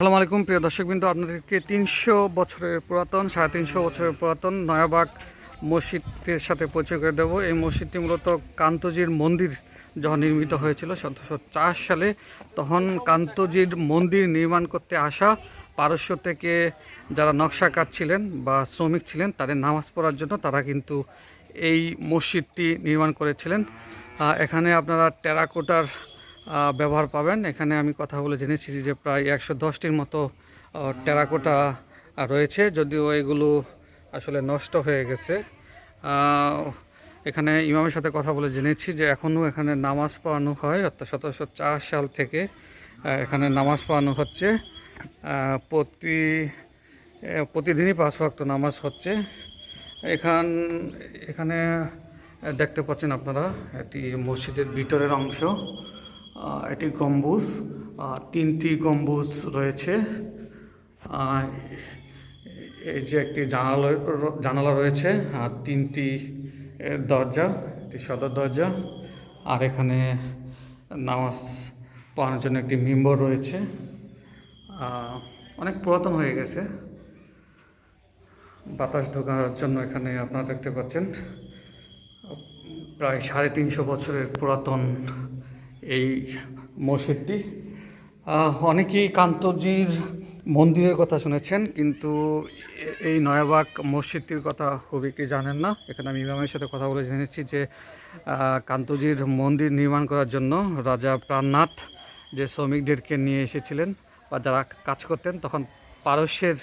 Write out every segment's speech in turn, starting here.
আসসালামু আলাইকুম, প্রিয় দর্শকবৃন্দ। আপনাদেরকে তিনশো বছরের পুরাতন, সাড়ে তিনশো বছরের পুরাতন নয়াবাগ মসজিদের সাথে পরিচয় করে দেবো। এই মসজিদটি মূলত কান্তজির মন্দির যখন নির্মিত হয়েছিল, সতেরোশো চার সালে, তখন কান্তজির মন্দির নির্মাণ করতে আসা পারস্য থেকে যারা নকশাকার ছিলেন বা শ্রমিক ছিলেন, তাদের নামাজ পড়ার জন্য তারা কিন্তু এই মসজিদটি নির্মাণ করেছিলেন। এখানে আপনারা টেরাকোটার ব্যবহার পাবেন। এখানে আমি কথা বলে জেনেছি যে প্রায় একশো দশটির মতো টেরাকোটা রয়েছে। যদিও এগুলো আসলে নষ্ট হয়ে গেছে। এখানে ইমামের সাথে কথা বলে জেনেছি যে এখনও এখানে নামাজ পড়ানো হয়, অর্থাৎ সতেরোশো চার সাল থেকে এখানে নামাজ পড়ানো হচ্ছে। প্রতি প্রতিদিনই পাঁচ ওয়াক্ত নামাজ হচ্ছে। এখান, এখানে দেখতে পাচ্ছেন আপনারা, এটি মসজিদের ভিতরের অংশ। এটি গম্বুজ তিনটি গম্বুজ রয়েছে। এই যে একটি জানালা জানালা রয়েছে, আর তিনটি দরজা, একটি সদর দরজা, আর এখানে নামাজ পড়ানোর জন্য একটি মেম্বর রয়েছে। অনেক পুরাতন হয়ে গেছে। বাতাস ঢোকার জন্য এখানে আপনারা দেখতে পাচ্ছেন, প্রায় সাড়ে তিনশো বছরের পুরাতন এই মসজিদটি। অনেকেই কান্তজির মন্দিরের কথা শুনেছেন, কিন্তু এই নয়াবাগ মসজিদটির কথা খুব একটি জানেন না। এখানে আমি ইমামের সাথে কথা বলে জেনেছি যে কান্তজির মন্দির নির্মাণ করার জন্য রাজা প্রাণনাথ যে শ্রমিকদেরকে নিয়ে এসেছিলেন বা যারা কাজ করতেন, তখন পারস্যের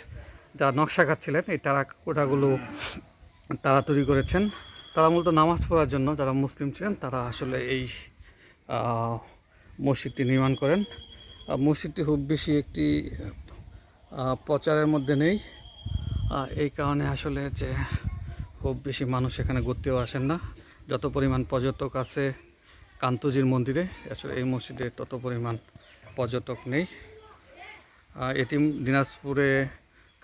যারা নকশাকার ছিলেন, এই টারাকোটাগুলো তারা তৈরি করেছেন। তারা মূলত নামাজ পড়ার জন্য যারা মুসলিম ছিলেন, তারা আসলে এই মসজিদটি নির্মাণ করেন। মসজিদটি খুব বেশি একটি প্রচারের মধ্যে নেই। এই কারণে আসলে যে খুব বেশি মানুষ এখানে ঘুরতেও আসেন না। যত পরিমাণ পর্যটক আছে কান্তজির মন্দিরে, আসলে এই মসজিদে তত পরিমাণ পর্যটক নেই। এটি দিনাজপুরে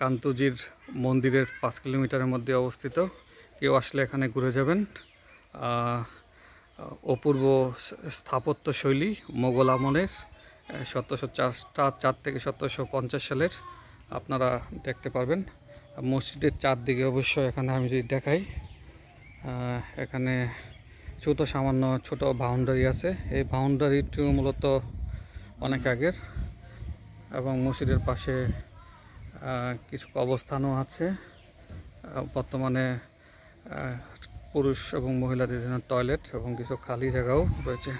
কান্তজির মন্দিরের পাঁচ কিলোমিটারের মধ্যে অবস্থিত। কেউ আসলে এখানে ঘুরে যাবেন। অপূর্ব স- স্থাপত্য শৈলী মোগল আমলের সতেরোশো চারটা, চার থেকে সতেরোশো পঞ্চাশ সালের, আপনারা দেখতে পারবেন। মসজিদের চারদিকে অবশ্য এখানে আমি যদি দেখাই এখানে ছোট সামান্য ছোট বাউন্ডারি আছে। এই বাউন্ডারিটিও মূলত অনেক আগের এবং মসজিদের পাশে কিছু অবস্থানও আছে। বর্তমানে পুরুষ এবং মহিলাদের জন্য টয়লেট এবং কিছু খালি জায়গাও রয়েছে।